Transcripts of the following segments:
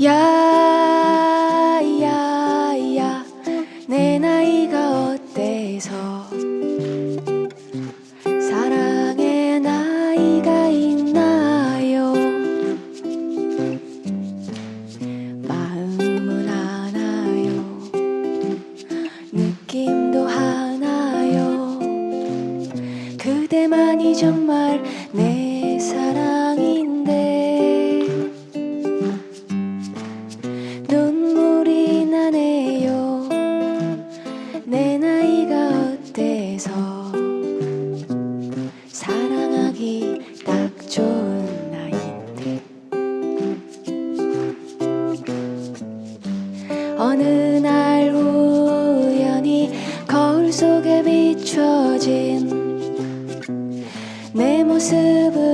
야야야 내 나이가 어때서? 사랑의 나이가 있나요? 마음은 하나요? 느낌도 하나요? 그대만이 정말 내 사랑 어느 날 우연히 거울 속에 비춰진 내 모습을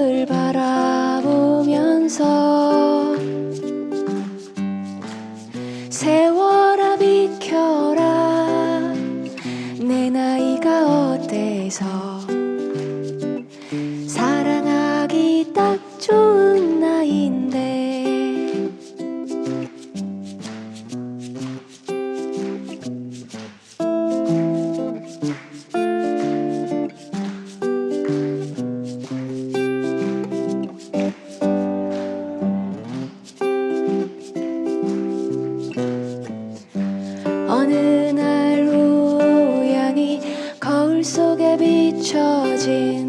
어느 날 우연히 거울 속에 비춰진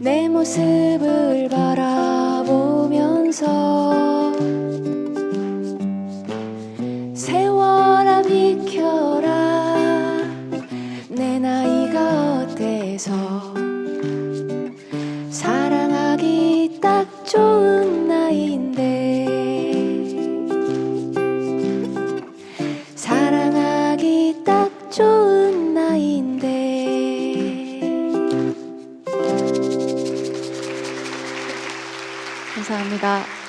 내 모습을 바라보면서 세월아 비켜라 내 나이가 어때서 좋은 나이인데 감사합니다.